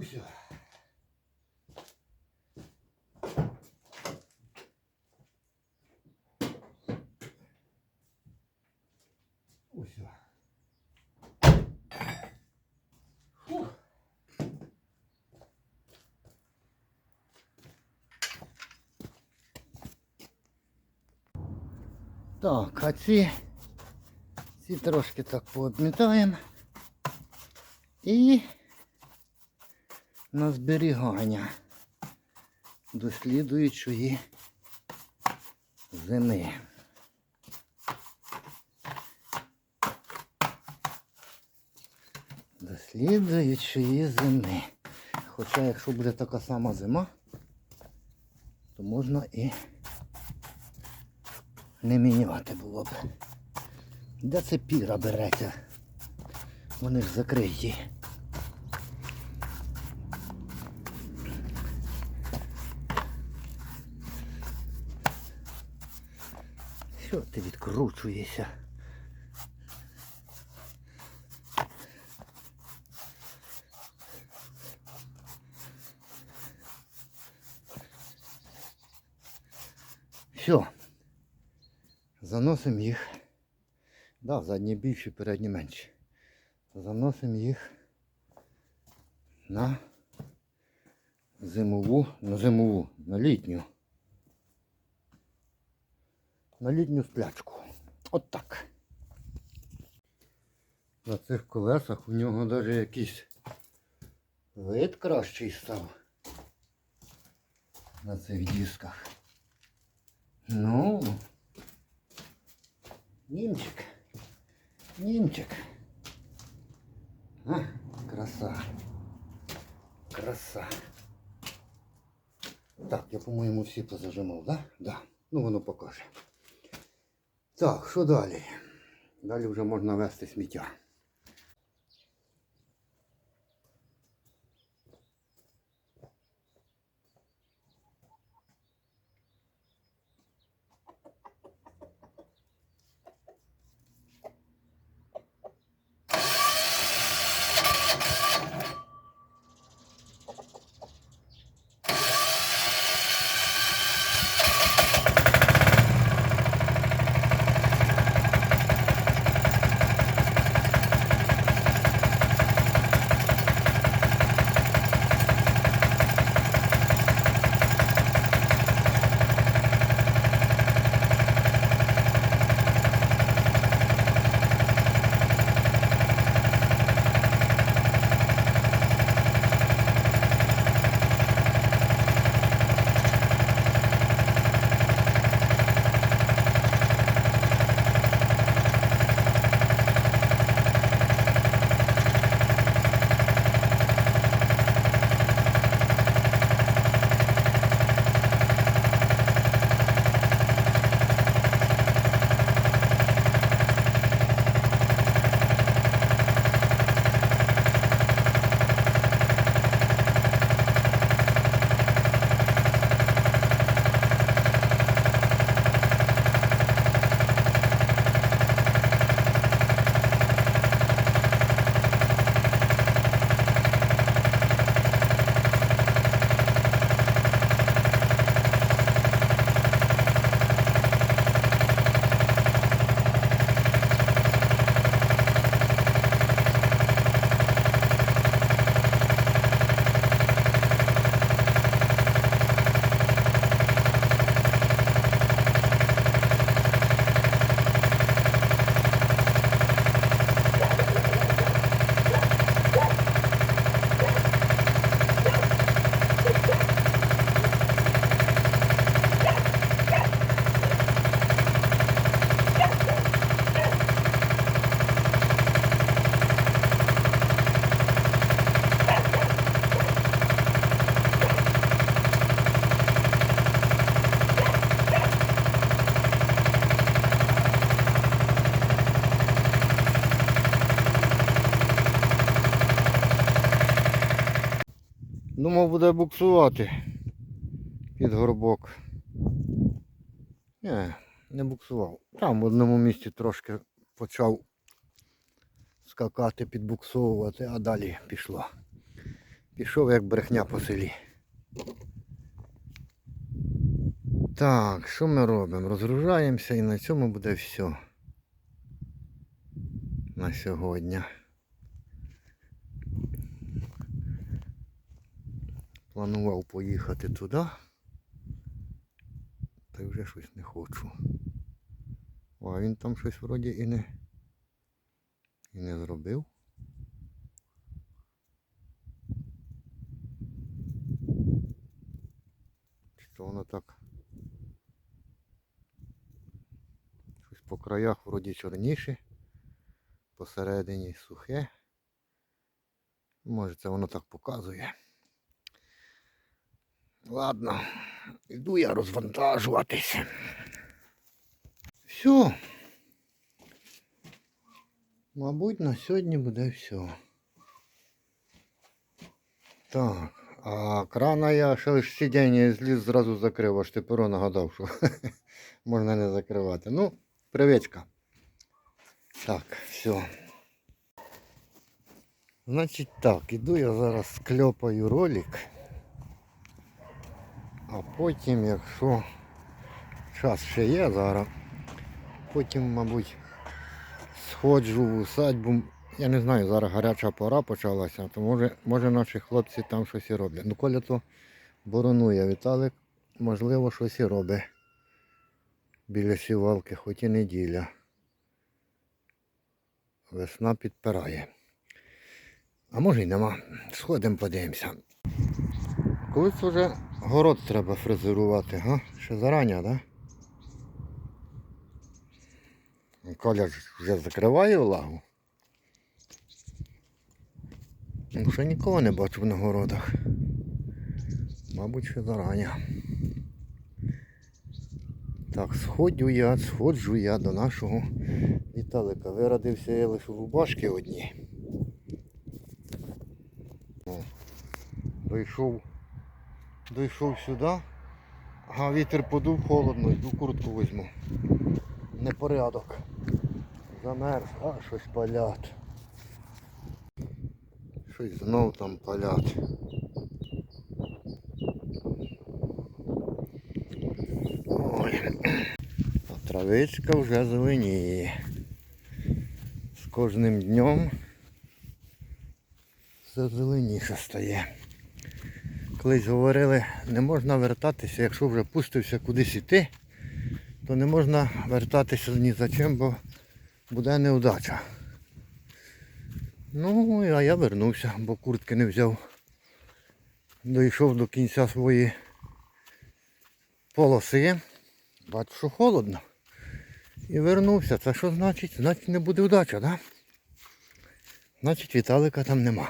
Усьо. Усьо. Фух. Так, а ці, ці трошки так пообмітаємо и. На зберігання до слідуючої зими. До зими. Хоча якщо буде така сама зима, то можна і не міняти було б. Де це піра береться? Вони ж закриті. Що ти відкручуєшся? Все. Заносимо їх. Да, задні більші, передні менші. Заносимо їх на зимову, на зимову, на літню. На літню сплячку. От так. На цих колесах у нього навіть якийсь вид кращий став. На цих дисках. Ну, німчик. Німчик. А, краса. Краса. Так, я, по-моєму, всі позажимав, да? Да. Ну, воно покаже. Так, що далі? Далі вже можна вести сміття. Думав буде буксувати під горбок. Ні, не буксував. Там в одному місці трошки почав скакати, підбуксовувати, а далі пішло. Пішов як брехня по селі. Так, що ми робимо? Розгружаємося і на цьому буде все. На сьогодні. Планував поїхати туди. Та й вже щось не хочу. А він там щось вроді і не, і не зробив. Що воно так? Щось по краях вроді чорніше, посередині сухе. Може це воно так показує. Ладно, йду я розвантажуватися. Все. Мабуть, на сьогодні буде все. Так, а крана я ще лише сидіння зліз зразу закрив, аж тепер нагадав, що можна не закривати. Ну, привичка. Так, все. Значить так, іду я зараз скльопаю ролик. А потім, якщо час ще є зараз, потім, мабуть, сходжу в усадьбу. Я не знаю, зараз гаряча пора почалася, то може, може наші хлопці там щось і роблять. Ну, Коля то боронує Віталик, можливо, щось і робить біля сівалки, хоч і неділя. Весна підпирає. А може й нема. Сходимо, подивимося. Колись вже город треба фрезерувати, га? Ще зарані? Да? Коля вже закриває влагу. Ну, ще нікого не бачив на городах. Мабуть, ще зарані. Так, сходжу я, сходжу я до нашого Віталика. Вирадився я лише в рубашки одні. Дійшов, дійшов сюди, а вітер подув холодно, йду куртку візьму. Непорядок. Замерз, а щось палять. Щось знов там палять. Ой. А травичка вже зеленіє. З кожним днем все зеленіше стає. Колись говорили, не можна вертатися, якщо вже пустився кудись іти, то не можна вертатися ні за чим, бо буде неудача. Ну, а я вернувся, бо куртки не взяв. Дійшов до кінця своєї полоси. Бачу, що холодно. І вернувся. Це що значить? Значить не буде вдача, так? Да? Значить Віталика там нема.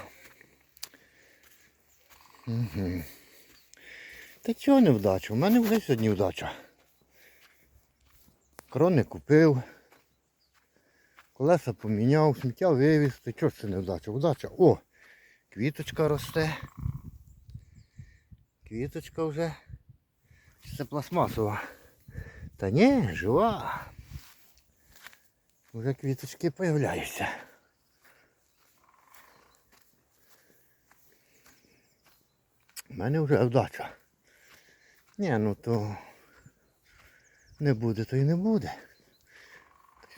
Угу. Та чого не вдача? У мене вже сьогодні вдача. Крони купив. Колеса поміняв, сміття вивіз. Та чого ж це не вдача? Вдача. О! Квіточка росте. Квіточка вже. Це пластмасова. Та ні, жива. Вже квіточки появляються. У мене вже вдача. Ні, ну то не буде, то і не буде.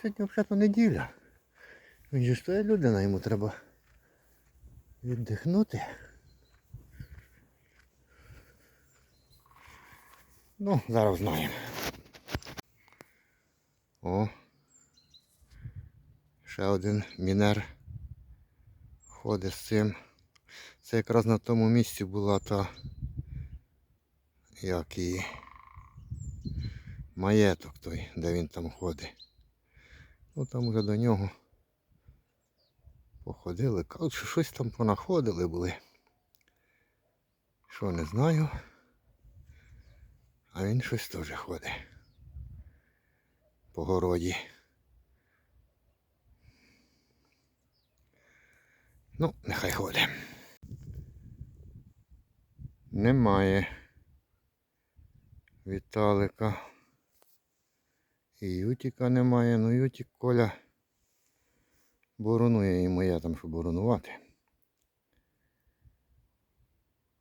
Сьогодні взагалі неділя. Він же стоїть людина, йому треба віддихнути. Ну, зараз знаємо. О. Ще один мінер ходить з цим. Це якраз на тому місці була та як і маєток той, де він там ходить. Ну там вже до нього походили, що щось там понаходили були. Що не знаю. А він щось теж ходить. По городі. Ну, нехай ходить. Немає Віталика. І Ютіка немає, ну Ютік Коля боронує йому я там, щоб боронувати.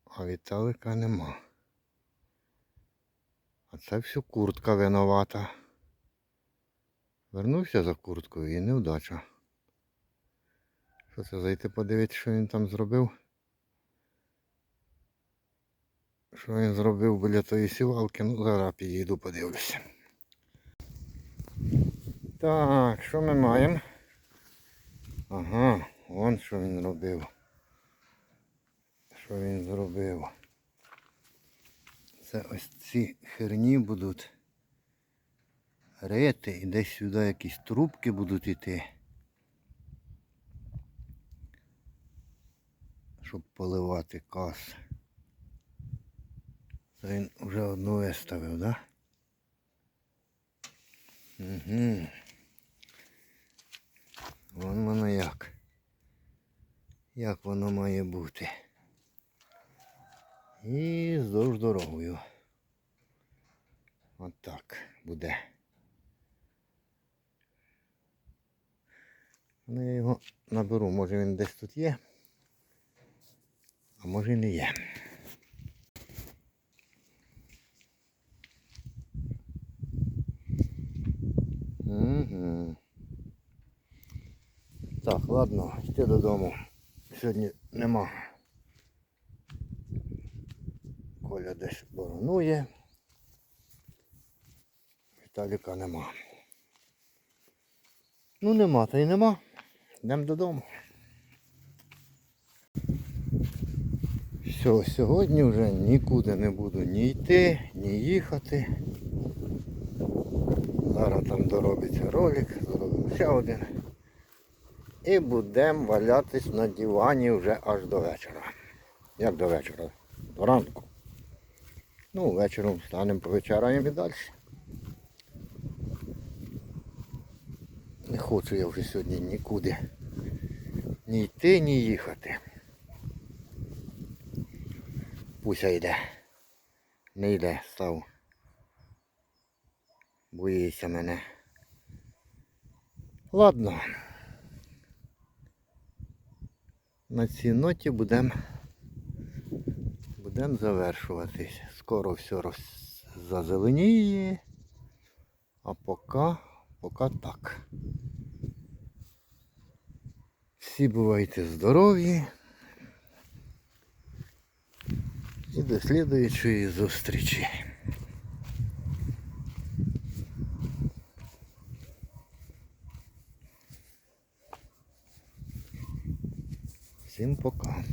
А Віталика нема. А це все куртка винувата. Вернувся за курткою і невдача. Що це зайти подивитися, що він там зробив? Що він зробив біля тої сівалки, ну зараз підійду подивлюся. Так, що ми маємо? Ага, вон що він робив. Що він зробив. Це ось ці херні будуть рити і десь сюди якісь трубки будуть йти. Щоб поливати кас. Він вже одну виставив? Да? Угу. Вон воно як. Як воно має бути. І здовж дорогою. От так буде. Ну я його наберу, може він десь тут є, а може і не є. Угу. Так, ладно, йти додому. Сьогодні нема. Коля десь боронує. Віталіка нема. Ну нема, та й нема. Йдемо додому. Все, сьогодні вже нікуди не буду ні йти, ні їхати. Зараз там доробиться ролик, зробимо ще один. І будемо валятись на дивані вже аж до вечора. Як до вечора? До ранку. Ну, вечором встанемо, повечеряємо і далі. Не хочу я вже сьогодні нікуди ні йти, ні їхати. Пуся йде. Не йде, став. Боїться мене. Ладно. На цій ноті будемо будем завершуватись. Скоро все зазеленіє. А поки, поки так. Всі бувайте здорові. І до слідуючої зустрічі. Всім пока.